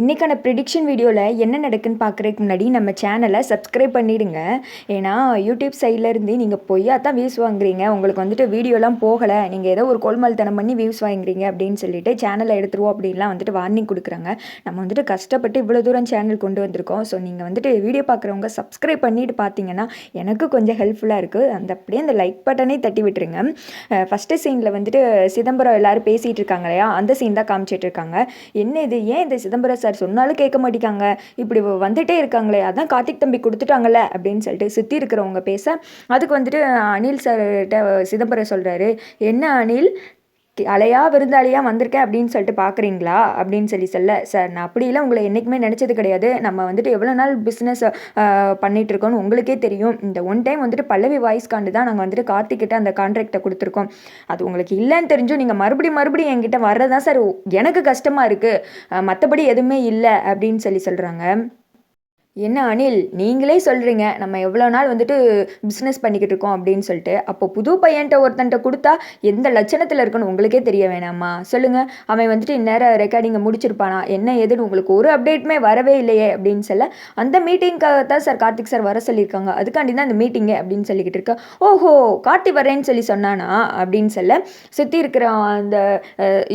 இன்றைக்கான ப்ரிடிக்ஷன் வீடியோவில் என்ன நடக்குன்னு பார்க்குறதுக்கு முன்னாடி நம்ம சேனலை சப்ஸ்கிரைப் பண்ணிவிடுங்க ஏன்னா யூடியூப் சைடில் இருந்து நீங்கள் பொய்யா தான் வியூஸ் வாங்குறீங்க. உங்களுக்கு வந்துட்டு வீடியோலாம் போகலை. நீங்கள் ஏதோ ஒரு கோல்மால்தனம் பண்ணி வியூஸ் வாங்குறீங்க அப்படின்னு சொல்லிட்டு சேனலை எடுத்துருவோம் அப்படின்லாம் வந்துட்டு வார்னிங் கொடுக்குறாங்க. நம்ம வந்துட்டு கஷ்டப்பட்டு இவ்வளோ தூரம் சேனல் கொண்டு வந்திருக்கோம். ஸோ நீங்கள் வந்துட்டு வீடியோ பார்க்குறவங்க சப்ஸ்கிரைப் பண்ணிட்டு பார்த்தீங்கன்னா எனக்கு கொஞ்சம் ஹெல்ப்ஃபுல்லாக இருக்குது அந்த அப்படியே அந்த லைக் பட்டனே தட்டி விட்டுருங்க. ஃபஸ்ட்டு சீனில் வந்துட்டு சிதம்பரம் எல்லாரும் பேசிகிட்டு இருக்காங்க இல்லையா? அந்த சீன் தான் காமிச்சிட்டு இருக்காங்க. என்ன இது? ஏன் இந்த சிதம்பரம் சார் சொன்னாலும் கேட்க மாட்டேங்காங்க இப்படி வந்துட்டே இருக்காங்களே அதான் கார்த்திக் தம்பி கொடுத்துட்டாங்கல்ல அப்படின்னு சொல்லிட்டு சுற்றி இருக்கிறவங்க பேச அதுக்கு வந்துட்டு அனில் சார்கிட்ட சிதம்பரம் சொல்கிறாரு என்ன அனில் அலையா விருந்தாளியாக வந்திருக்கேன் அப்படின்னு சொல்லிட்டு பார்க்குறீங்களா அப்படின்னு சொல்லி சொல்ல சார் நான் அப்படிலாம் உங்களை என்றைக்குமே நினச்சது கிடையாது. நம்ம வந்துட்டு எவ்வளோ நாள் பிஸ்னஸ் பண்ணிகிட்ருக்கோன்னு உங்களுக்கே தெரியும். இந்த ஒன் டைம் வந்துட்டு பல்லவி வாய்ஸ் காண்டு தான் நாங்கள் வந்துட்டு கார்த்திக்கிட்ட அந்த கான்ட்ராக்டை கொடுத்துருக்கோம். அது உங்களுக்கு இல்லைன்னு தெரிஞ்சும் நீங்கள் மறுபடியும் மறுபடியும் என்கிட்ட வர்றதான் சார் எனக்கு கஷ்டமாக இருக்குது மற்றபடி எதுவுமே இல்லை. அப்படின்னு சொல்லி சொல்கிறாங்க என்ன அனில் நீங்களே சொல்கிறீங்க நம்ம எவ்வளோ நாள் வந்துட்டு பிஸ்னஸ் பண்ணிக்கிட்டு இருக்கோம் அப்படின்னு சொல்லிட்டு. அப்போ புது பையன்ட்ட ஒருத்தன்ட்ட கொடுத்தா எந்த லட்சணத்தில் இருக்குன்னு உங்களுக்கே தெரிய வேணாமா? சொல்லுங்கள் அவன் வந்துட்டு இந்நேரம் ரெக்கார்டிங்கை முடிச்சிருப்பானா? என்ன ஏதுன்னு உங்களுக்கு ஒரு அப்டேட்டுமே வரவே இல்லையே அப்படின்னு சொல்ல அந்த மீட்டிங்க்காக தான் சார் கார்த்திக் சார் வர சொல்லியிருக்காங்க. அதுக்காண்டி தான் அந்த மீட்டிங்கு அப்படின்னு சொல்லிக்கிட்டு இருக்க. ஓஹோ கார்த்தி வரேன்னு சொல்லி சொன்னானா? அப்படின்னு சொல்ல சுற்றி இருக்கிற அந்த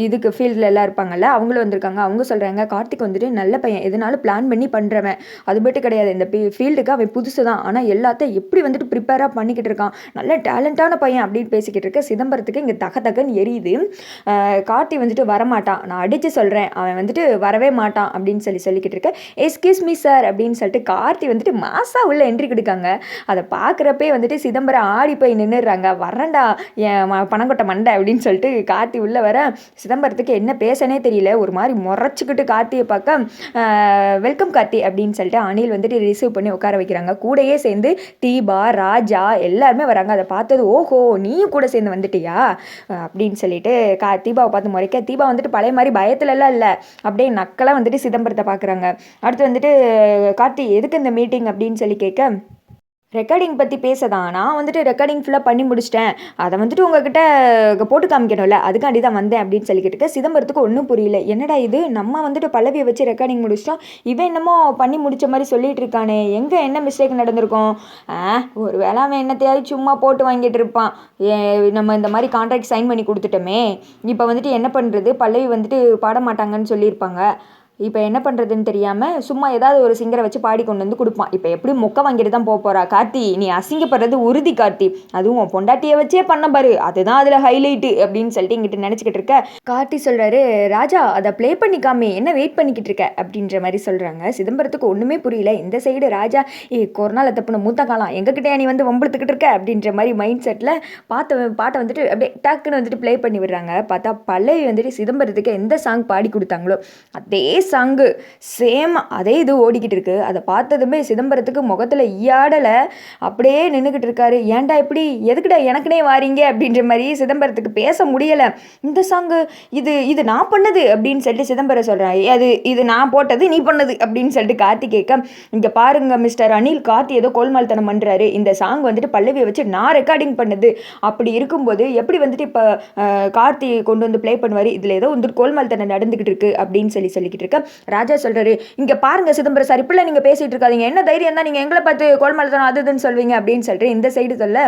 இதுக்கு ஃபீல்டில் எல்லாம் இருப்பாங்கல்ல அவங்களும் வந்திருக்காங்க. அவங்க சொல்கிறாங்க கார்த்திக் வந்துட்டு நல்ல பையன். எதுனாலும் பிளான் பண்ணி பண்ணுறவன் அது மட்டும் கிடையாது. இந்த ஃபீல்டுக்கு அவன் புதுசு தான். ஆனால் எல்லாத்தையும் எப்படி வந்துட்டு ப்ரிப்பேராக பண்ணிக்கிட்டு இருக்கான்? நல்ல டேலண்டான பையன் அப்படின்னு பேசிக்கிட்டு இருக்க சிதம்பரத்துக்கு இங்கே தக தகன்னு எரியுது. கார்த்தி வந்துட்டு வரமாட்டான். நான் அடித்து சொல்கிறேன் அவன் வந்துட்டு வரவே மாட்டான் அப்படின்னு சொல்லி சொல்லிக்கிட்டு இருக்க. எஸ்கியூஸ் மீ சார் அப்படின்னு சொல்லிட்டு கார்த்தி வந்துட்டு மாசா உள்ள என்ட்ரி கொடுக்காங்க. அதை பார்க்குறப்பே வந்துட்டு சிதம்பரம் ஆடி போய் நின்றுடுறாங்க வரேன்டா என் பணங்கொட்ட பணங்கொட்டை மண்டை அப்படின்னு சொல்லிட்டு கார்த்தி உள்ளே வர சிதம்பரத்துக்கு என்ன பேசனே தெரியல. ஒரு மாதிரி முறைச்சிக்கிட்டு கார்த்தியை பார்க்க வெல்கம் கார்த்தி அப்படின்னு சொல்லிட்டு அனில் வந்துட்டு ரிசீவ் பண்ணி உட்கார வைக்கிறாங்க. கூடயே சேர்ந்து தீபா ராஜா எல்லாருமே வராங்க. அதை பார்த்தது ஓஹோ நீயும் கூட சேர்ந்து வந்துட்டியா? அப்படின்னு சொல்லிட்டு கா தீபாவை பார்த்து முறைக்க தீபா வந்துட்டு பழைய மாதிரி பயத்துலலாம் இல்லை. அப்படியே நக்கலாக வந்துட்டு சிதம்பரத்தை பார்க்குறாங்க. அடுத்து வந்துட்டு கார்த்தி எதுக்கு இந்த மீட்டிங் அப்படின்னு சொல்லி கேட்க ரெக்கார்டிங் பற்றி பேசதான் நான் வந்துட்டு ரெக்கார்டிங் ஃபுல்லாக பண்ணி முடிச்சிட்டேன். அதை வந்துட்டு உங்ககிட்ட போட்டு காமிக்கணும்ல. அதுக்காண்டி தான் வந்தேன் அப்படின்னு சொல்லிக்கிட்டு இருக்க. சிதம்பரத்துக்கு ஒன்றும் புரியல. என்னடா இது? நம்ம வந்துட்டு பல்லவியை வச்சு ரெக்கார்டிங் முடிச்சிட்டோம். இவன் என்னமோ பண்ணி முடிச்ச மாதிரி சொல்லிட்டு இருக்கானே. எங்கே என்ன மிஸ்டேக் நடந்திருக்கும்? ஒரு வேளை அவன் என்னத்தையாவது சும்மா போட்டு வாங்கிட்டு இருப்பான். நம்ம இந்த மாதிரி கான்ட்ராக்ட் சைன் பண்ணி கொடுத்துட்டோமே. இப்போ வந்துட்டு என்ன பண்ணுறது பல்லவி வந்துட்டு பாட மாட்டாங்கன்னு சொல்லியிருப்பாங்க. இப்போ என்ன பண்ணுறதுன்னு தெரியாமல் சும்மா ஏதாவது ஒரு சிங்கரை வச்சு பாடி கொண்டு வந்து கொடுப்பான். இப்போ எப்படி மொக்க வாங்கிட்டு தான் போக போகிறா கார்த்தி நீ அசிங்கப்படுறது உறுதி கார்த்தி. அதுவும் பொண்டாட்டியை வச்சே பண்ண பாரு. அதுதான் அதில் ஹைலைட்டு அப்படின்னு சொல்லிட்டு இங்கிட்ட நினச்சிக்கிட்டு இருக்க. கார்த்தி சொல்கிறாரு ராஜா அதை ப்ளே பண்ணிக்காமே. என்ன வெயிட் பண்ணிக்கிட்டு இருக்க? அப்படின்ற மாதிரி சொல்கிறாங்க சிதம்பரத்துக்கு ஒன்றுமே புரியல. இந்த சைடு ராஜா ஏ கொரோனாவில் தப்புன மூத்த காலம். எங்ககிட்டயா நீ வந்து வம்பளுத்துக்கிட்டு இருக்க? அப்படின்ற மாதிரி மைண்ட் செட்டில் பார்த்த பாட்டை வந்துட்டு அப்படியே டக்குன்னு வந்துட்டு ப்ளே பண்ணி விடுறாங்க. பார்த்தா பழைய வந்துட்டு சிதம்பரத்துக்கு எந்த சாங் பாடி கொடுத்தாங்களோ அதே சாங்கு. சேம் அதே இது ஓடிக்கிட்டு இருக்கு. அதை பார்த்ததுமே சிதம்பரத்துக்கு முகத்தில் ஈயாடலை. அப்படியே நின்றுக்கிட்டு இருக்காரு. ஏன்டா இப்படி? எதுக்குடா எனக்குனே வாரீங்க? அப்படின்ற மாதிரி சிதம்பரத்துக்கு பேச முடியலை. இந்த சாங்கு இது இது நான் பண்ணது அப்படின்னு சொல்லிட்டு சிதம்பரம் சொல்கிறேன் அது இது நான் போட்டது நீ பண்ணது அப்படின்னு சொல்லிட்டு கார்த்தி கேட்க இங்கே பாருங்க மிஸ்டர் அனில் கார்த்தி ஏதோ கோல்மால்தனம் பண்ணுறாரு இந்த சாங் வந்துட்டு பல்லவியை வச்சு நான் ரெக்கார்டிங் பண்ணது. அப்படி இருக்கும்போது எப்படி வந்துட்டு இப்போ கார்த்தி கொண்டு வந்து ப்ளே பண்ணுவார்? இதில் ஏதோ வந்துட்டு கோல்மால்தனம் நடந்துக்கிட்டு இருக்கு அப்படின்னு சொல்லி சொல்லிக்கிட்டு இருக்க. ராஜா சொல்கிறாரு இங்கே பாருங்க சிதம்பரம் சார் இப்படிலாம் நீங்கள் பேசிகிட்டு இருக்காதீங்க. என்ன தைரியம் தான்? நீங்கள் எங்களை பார்த்து கோல்மலத்தனம் அது இதுன்னு சொல்வீங்க அப்படின்னு சொல்லிட்டு இந்த சைடு சொல்ல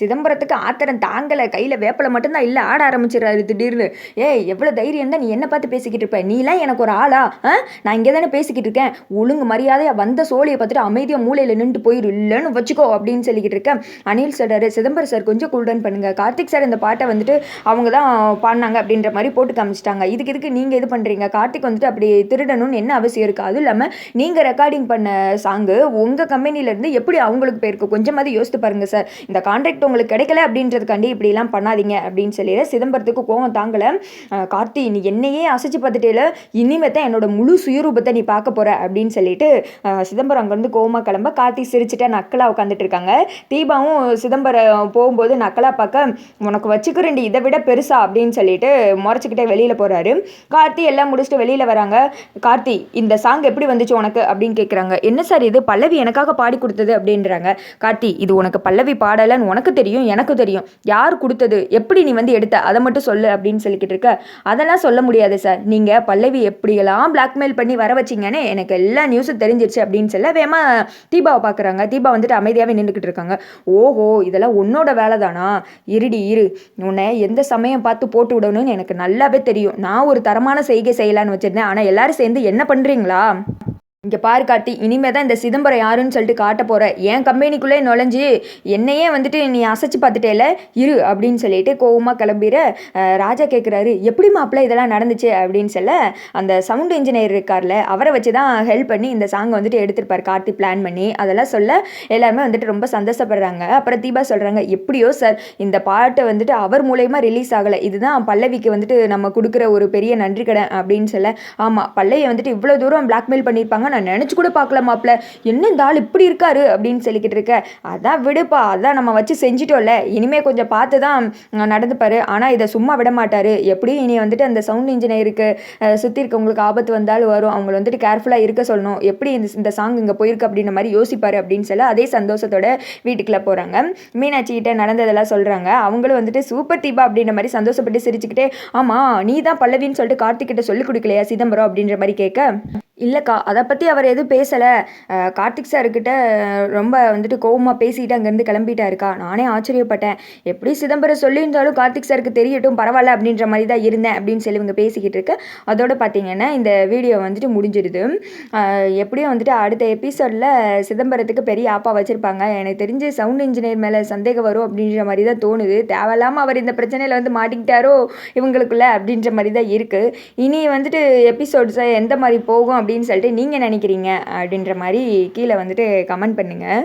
சிதம்பரத்துக்கு ஆத்திரம் தாங்கலை. கையில் வேப்பலை மட்டும்தான் இல்லை. ஆட ஆரம்பிச்சிடறாரு திடீர்னு. ஏய் எவ்வளோ தைரியம் தான் நீ என்ன பார்த்து பேசிக்கிட்டு இருப்ப? நீலாம் எனக்கு ஒரு ஆளா? ஆ? நான் இங்கே தானே பேசிக்கிட்டு இருக்கேன். ஒழுங்கு மரியாதையாக வந்த சோழியை பார்த்துட்டு அமைதியாக மூலையில் நின்று போயிரு. இல்லைன்னு வச்சுக்கோ அப்படின்னு சொல்லிக்கிட்டு இருக்கேன் அனில் சொல்கிறாரு சிதம்பரம் சார் கொஞ்சம் கூல்டன் பண்ணுங்க. கார்த்திக் சார் இந்த பாட்டை வந்துட்டு அவங்க தான் பாடினாங்க அப்படின்ற மாதிரி போட்டு காமிச்சிட்டாங்க. இதுக்கு இதுக்கு நீங்கள் இது பண்ணுறீங்க கார்த்திக் வந்துட்டு அப்படி திருடணும்னு என்ன அவசியம் இருக்குது அதுவும் இல்லாமல் நீங்கள் ரெக்கார்டிங் பண்ண சாங்கு உங்கள் கம்பெனிலேருந்து எப்படி அவங்களுக்கு போயிருக்கு? கொஞ்சமாவது யோசித்து பாருங்கள் சார் இந்த கான்ட்ராக்ட் உங்களுக்கு கிடைக்கல அப்படின்றதுக்காண்டி இப்படிலாம் பண்ணாதீங்க அப்படின்னு சொல்லிடு சிதம்பரத்துக்கு கோவம் தாங்கலை. கார்த்தி நீ என்னையே அசைச்சு பார்த்துட்டேல. இனிமே தான் என்னோட முழு சுயரூபத்தை நீ பார்க்க போகிற அப்படின்னு சொல்லிட்டு சிதம்பரம் அங்கேருந்து கோவமாக கிளம்ப கார்த்தி சிரிச்சுட்டா நக்கலாக உட்காந்துட்டு இருக்காங்க. தீபாவும் சிதம்பரம் போகும்போது நக்கலாக பார்க்க உனக்கு வச்சுக்கிறேன்டி இதை விட பெருசா அப்படின்னு சொல்லிட்டு முறைச்சிக்கிட்டே வெளியில் போகிறாரு கார்த்தி எல்லாம் முடிச்சுட்டு வெளியில் வராங்க. கார்த்தி இந்த சாங் எப்படி வந்துச்சு உனக்கு அப்படின்னு கேட்குறாங்க என்ன சார் இது? பல்லவி எனக்காக பாடி கொடுத்தது அப்படின்றாங்க. கார்த்தி இது உனக்கு பல்லவி பாடலைன்னு உனக்கு தெரியும் எனக்கு தெரியும். யார் கொடுத்தது? எப்படி நீ வந்து எடுத்த? அதை மட்டும் சொல்லு அப்படின்னு சொல்லிக்கிட்டு இருக்க. அதெல்லாம் சொல்ல முடியாது சார் நீங்கள் பல்லவி எப்படியெல்லாம் பிளாக்மெயில் பண்ணி வர வச்சிங்கன்னு எனக்கு எல்லா நியூஸும் தெரிஞ்சிருச்சு அப்படின்னு சொல்ல வேமா தீபாவை பார்க்குறாங்க தீபா வந்துட்டு அமைதியாகவே நின்றுக்கிட்டு இருக்காங்க. ஓஹோ இதெல்லாம் உன்னோட வேலை தானா இருடி இரு. உன்னை எந்த சமயம் பார்த்து போட்டு விடணும்னு எனக்கு நல்லாவே தெரியும். நான் ஒரு தரமான செய்கை செய்யலான்னு வச்சுருந்தேன். ஆனால் எல்லாரும் சேர்ந்து என்ன பண்ணுறீங்களா இங்கே பாரு காட்டி இனிமே தான் இந்த சிதம்பரம் யாருன்னு சொல்லிட்டு காட்ட போகிற என் கம்பெனிக்குள்ளே நுழைஞ்சு என்னையே வந்துட்டு நீ அசைச்சு பார்த்துட்டேல இரு அப்படின்னு சொல்லிட்டு கோவமாக கிளம்பிற ராஜா கேட்குறாரு எப்படி மாப்பிள்ள இதெல்லாம் நடந்துச்சு? அப்படின்னு சொல்ல அந்த சவுண்ட் இன்ஜினியர் இருக்கார்ல அவரை வச்சு தான் ஹெல்ப் பண்ணி இந்த சாங்கை வந்துட்டு எடுத்திருப்பார் கார்த்தி பிளான் பண்ணி. அதெல்லாம் சொல்ல எல்லாருமே வந்துட்டு ரொம்ப சந்தோஷப்படுறாங்க. அப்புறம் தீபா சொல்கிறாங்க எப்படியோ சார் இந்த பாட்டை வந்துட்டு அவர் மூலயமா ரிலீஸ் ஆகலை. இதுதான் பல்லவிக்கு வந்துட்டு நம்ம கொடுக்குற ஒரு பெரிய நன்றி கடன் அப்படின்னு சொல்ல ஆமாம் பல்லையை வந்துட்டு இவ்வளோ தூரம் பிளாக்மெயில் பண்ணியிருப்பாங்க நான் நினச்சி கூட பார்க்கல மாப்பிள்ள என்ன இந்த ஆள் இப்படி இருக்காரு அப்படின்னு சொல்லிக்கிட்டு இருக்க. அதான் விடுப்பா அதான் நம்ம வச்சு செஞ்சிட்டோம்ல. இனிமேல் கொஞ்சம் பார்த்து தான் நடந்துப்பாரு ஆனால் இதை சும்மா விட மாட்டார். எப்படியும் இனி வந்துட்டு அந்த சவுண்ட் இன்ஜினியருக்கு சுற்றி இருக்கவங்களுக்கு ஆபத்து வந்தாலும் வரும். அவங்கள வந்துட்டு கேர்ஃபுல்லாக இருக்க சொல்லணும். எப்படி இந்த இந்த சாங் இங்கே போயிருக்கு அப்படின்ற மாதிரி யோசிப்பாரு அப்படின்னு சொல்ல அதே சந்தோஷத்தோட வீட்டுக்குள்ளே போகிறாங்க மீனாட்சி கிட்ட நடந்ததெல்லாம் சொல்கிறாங்க அவங்களும் வந்துட்டு சூப்பர் தீபா அப்படின்ற மாதிரி சந்தோஷப்பட்டு சிரிச்சுக்கிட்டே ஆமாம் நீ தான் பல்லவின்னு சொல்லிட்டு கார்த்திக் கிட்ட கொடுக்கலையா சிதம்பரம்? அப்படின்ற மாதிரி கேட்க இல்லைக்கா அதை பற்றி அவர் எதுவும் பேசலை. கார்த்திக் சார்கிட்ட ரொம்ப வந்துட்டு கோவமாக பேசிட்டு அங்கேருந்து கிளம்பிட்டாருக்கா. நானே ஆச்சரியப்பட்டேன். எப்படி சிதம்பரம் சொல்லியிருந்தாலும் கார்த்திக் சாருக்கு தெரியட்டும் பரவாயில்ல அப்படின்ற மாதிரி தான் இருந்தேன் அப்படின்னு சொல்லி இவங்க பேசிக்கிட்டு இருக்கு. அதோட பார்த்தீங்கன்னா இந்த வீடியோ வந்துட்டு முடிஞ்சிருது எப்படியும் வந்துட்டு அடுத்த எபிசோடில் சிதம்பரத்துக்கு பெரிய ஆப்பா வச்சுருப்பாங்க. எனக்கு தெரிஞ்சு சவுண்ட் இன்ஜினியர் மேலே சந்தேகம் வரும் அப்படின்ற மாதிரி தான் தோணுது. தேவையில்லாமல் அவர் இந்த பிரச்சனையில் வந்து மாட்டிக்கிட்டாரோ இவங்களுக்குள்ள அப்படின்ற மாதிரி தான் இருக்குது இனி வந்துட்டு எபிசோட்ஸை எந்த மாதிரி போகும் அப்படி அப்படின்னு சொல்லிட்டு நீங்கள் நினைக்கிறீங்க அப்படின்ற மாதிரி கீழே வந்துட்டு கமெண்ட் பண்ணுங்கள்